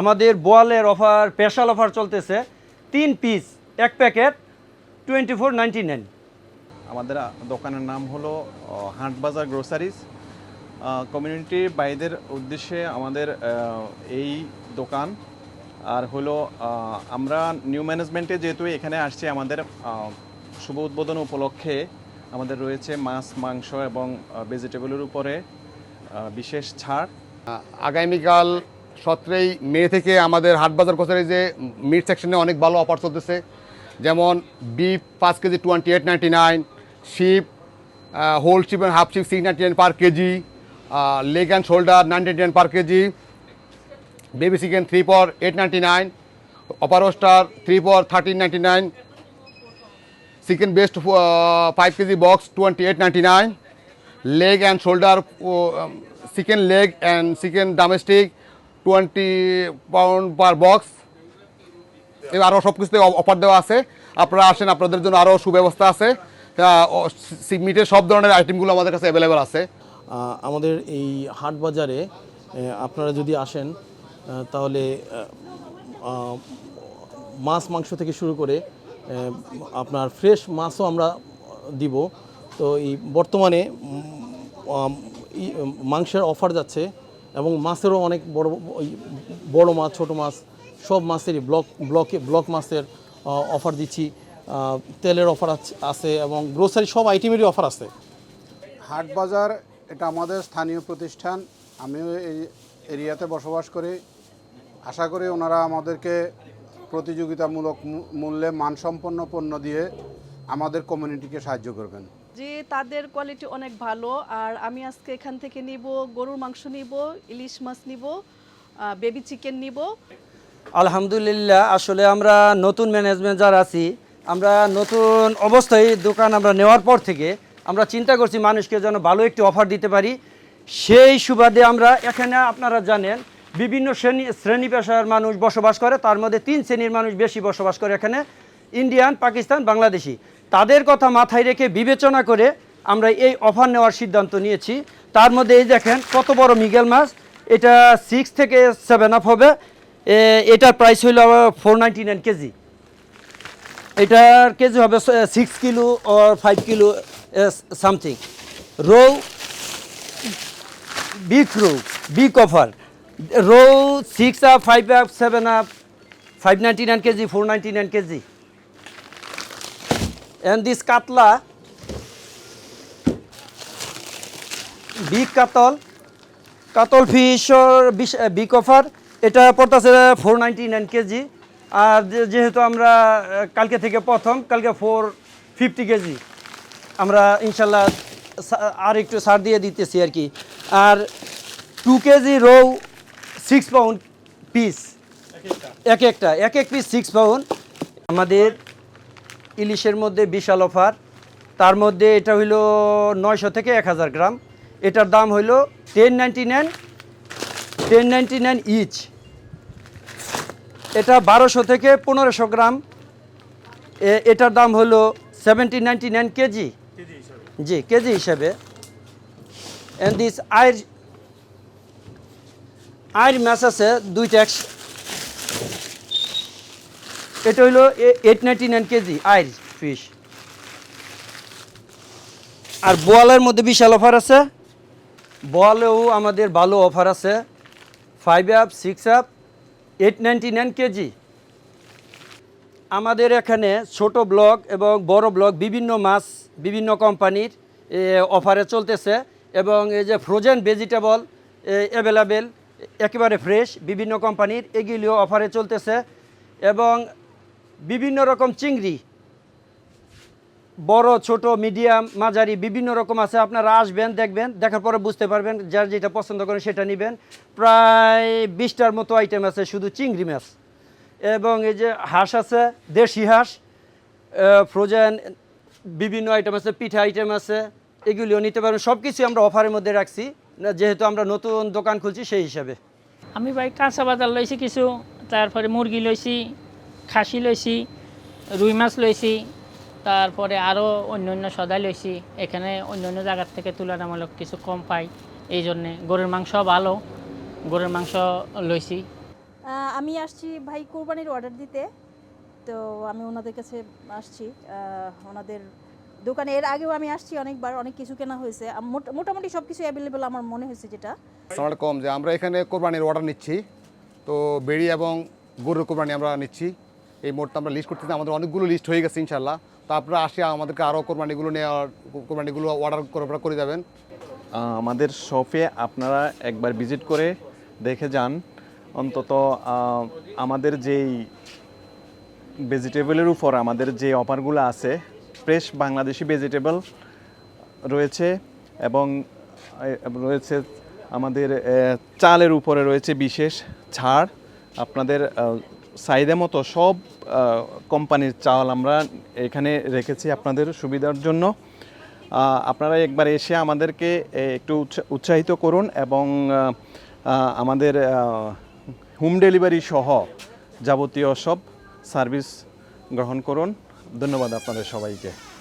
আমাদের বোয়ালের offer special offer চলতেছে। তিন পিস এক packet twenty four ninety nine আমাদের দোকানের নাম হলো হাটবাজার গ্রোসারিজ কমিউনিটির বাইদের উদ্দেশ্যে আমাদের এই দোকান। আর হলো আমরা নিউ ম্যানেজমেন্টে যেহেতু এখানে আসছি আমাদের শুভ উদ্বোধন উপলক্ষে আমাদের রয়েছে মাছ মাংস এবং ভেজিটেবলের উপরে বিশেষ ছাড়। আগামীকাল সতেরোই মে থেকে আমাদের হাটবাজার কোচারি যে মিট সেকশনে অনেক ভালো অফার চলতেছে। যেমন বিফ পাঁচ KG twenty eight ninety nine sheep whole sheep and half sheep six ninety nine per KG leg and shoulder ninety nine per KG baby chicken three for eight ninety nine অপারোস্টার three for thirteen ninety nine chicken breast five KG box twenty eight ninety nine leg and shoulder chicken leg and and chicken domestic 20 pound per box. এবার আরও সব কিছুতে offer দেওয়া আছে। আপনারা আসেন, আপনাদের জন্য আরও সুব্যবস্থা আছে। মিটের সব ধরনের আইটেমগুলো আমাদের কাছে অ্যাভেলেবেল আছে। আমাদের এই হাট বাজারে আপনারা যদি আসেন তাহলে মাছ, মাংস থেকে শুরু করে আপনার ফ্রেশ মাছও আমরা দিব। তো এই বর্তমানে মাংসের অফার যাচ্ছে। এবং মাছেরও অনেক বড় ওই বড় মাছ, ছোট মাছ, সব মাছেরই ব্লক ব্লকে ব্লক মাছের অফার দিচ্ছি। তেলের অফার আছে এবং গ্রোসারি সব আইটেমেরই অফার আছে। হাট বাজার, এটা আমাদের স্থানীয় প্রতিষ্ঠান। আমিও এই এরিয়াতে বসবাস করি। আশা করি ওনারা আমাদেরকে প্রতিযোগিতামূলক মূল্যে মানসম্পন্ন পণ্য দিয়ে আমাদের কমিউনিটিকে সাহায্য করবেন। যে তাদের কোয়ালিটি অনেক ভালো, আর আমি আজকে এখান থেকে নিব, গরুর মাংস নিব, ইলিশ মাছ নিব বেবি চিকেন নিব। আলহামদুলিল্লাহ, আসলে আমরা নতুন ম্যানেজমেন্ট যারা আছি, আমরা নতুন অবস্থায় দোকান আমরা নেওয়ার পর থেকে আমরা চিন্তা করছি মানুষকে যেন ভালো একটি অফার দিতে পারি। সেই সুবাদে আমরা এখানে আপনারা জানেন, বিভিন্ন শ্রেণি শ্রেণি পেশার মানুষ বসবাস করে, তার মধ্যে তিন শ্রেণির মানুষ বেশি বসবাস করে এখানে। ইন্ডিয়ান, পাকিস্তান, বাংলাদেশি। তাদের কথা মাথায় রেখে বিবেচনা করে আমরা এই অফার নেওয়ার সিদ্ধান্ত নিয়েছি। তার মধ্যে এই দেখেন, কত বড় মিগেল মাছ। এটা সিক্স থেকে সেভেন আপ হবে। এটার প্রাইস হইল ফোর নাইনটি নাইন কেজি। এটার কেজি হবে six kilo or five kilo something rohu big rohu big offer rohu six up five up seven up five ninety nine KG four ninety nine KG. And this katla big কাতল কাতল ফিশর big offer এটা পড়তেছে four ninety nine KG আর যেহেতু আমরা আহ, কালকে থেকে প্রথম কালকে ফোর ফিফটি কেজি আমরা ইনশাল্লাহ আর একটু ছাড় দিয়ে দিতেছি আর কি। আর two KG রৌ six pound piece এক একটা। এক এক পিস সিক্স পাউন্ড আমাদের ইলিশের মধ্যে বিশাল অফার। তার মধ্যে এটা হইল নয়শো থেকে এক হাজার গ্রাম। এটার দাম হইল ten ninety nine ten ninety nine each এটা বারোশো থেকে পনেরোশো গ্রাম। এটার দাম হলো সেভেন্টি নাইনটি নাইন কেজি। জি, কেজি হিসেবে। অ্যান্ড দিস আয়ের আয়ের ম্যাচ আছে, দুইটা এটা হইল eight ninety nine KG আইর fish আর বোয়ালের মধ্যে বিশাল অফার আছে। বোয়ালেও আমাদের ভালো অফার আছে। Five up six up eight ninety nine KG. আমাদের এখানে ছোট ব্লক এবং বড় ব্লক বিভিন্ন মাছ, বিভিন্ন কোম্পানির অফারে চলতেছে এবং এই যে ফ্রোজেন ভেজিটেবল অ্যাভেলেবেল একেবারে ফ্রেশ বিভিন্ন কোম্পানির এগুলিও অফারে চলতেছে এবং বিভিন্ন রকম চিংড়ি, বড়, ছোট, মিডিয়াম, মাঝারি, বিভিন্ন রকম আছে। আপনারা আসবেন, দেখবেন, দেখার পরে বুঝতে পারবেন, যার যেটা পছন্দ করেন সেটা নেবেন। প্রায় বিশটার মতো আইটেম আছে, শুধু চিংড়ি মাছ। এবং এই যে হাঁস আছে, দেশি হাঁস ফ্রোজেন বিভিন্ন আইটেম আছে, পিঠা আইটেম আছে, এগুলিও নিতে পারবেন। সব কিছু আমরা অফারের মধ্যে রাখছি যেহেতু আমরা নতুন দোকান খুলছি সেই হিসাবে। আমি ভাই কাঁচা বাজার লইছি কিছু, তারপরে মুরগি লইছি খাসি লইছি রুই মাছ লইছি তারপরে আরও অন্য অন্য সদাই লইছি। এখানে অন্য অন্য জায়গার থেকে তুলনামূলক কিছু কম পাই এই জন্যে গরুর মাংস ভালো গরুর মাংস লইছি। আমি আসছি ভাই কোরবানির অর্ডার দিতে তো আমি ওনাদের কাছে আসছি। ওনাদের দোকানে এর আগেও আমি আসছি অনেকবার অনেক কিছু কেনা হয়েছে। মোটামুটি সব কিছু অ্যাভেলেবেল আমার মনে হয়েছে যেটা। কম যে আমরা এখানে কোরবানির অর্ডার নিচ্ছি তো বেড়ি এবং গরুর কোরবানি আমরা নিচ্ছি। এই মোটটা আমরা লিস্ট করতেছি, আমাদের অনেকগুলো লিস্ট হয়ে গেছে ইনশাল্লাহ তো আপনারা আসে আমাদেরকে আরও কোরবানিগুলো নেওয়ার কোরবানিগুলো অর্ডার করে করে যাবেন। আমাদের শপে আপনারা একবার ভিজিট করে দেখে যান। অন্তত আমাদের যেই ভেজিটেবলের উপর আমাদের যে অফারগুলো আছে ফ্রেশ বাংলাদেশি ভেজিটেবল রয়েছে এবং রয়েছে আমাদের চালের উপরে রয়েছে বিশেষ ছাড়। আপনাদের চাহিদা মতো সব কোম্পানির চাল আমরা এখানে রেখেছি আপনাদের সুবিধার জন্য। আপনারা একবার এসে আমাদেরকে একটু উৎসা- উৎসাহিত করুন এবং আমাদের হোম ডেলিভারি সহ যাবতীয় সব সার্ভিস গ্রহণ করুন। ধন্যবাদ আপনাদের সবাইকে।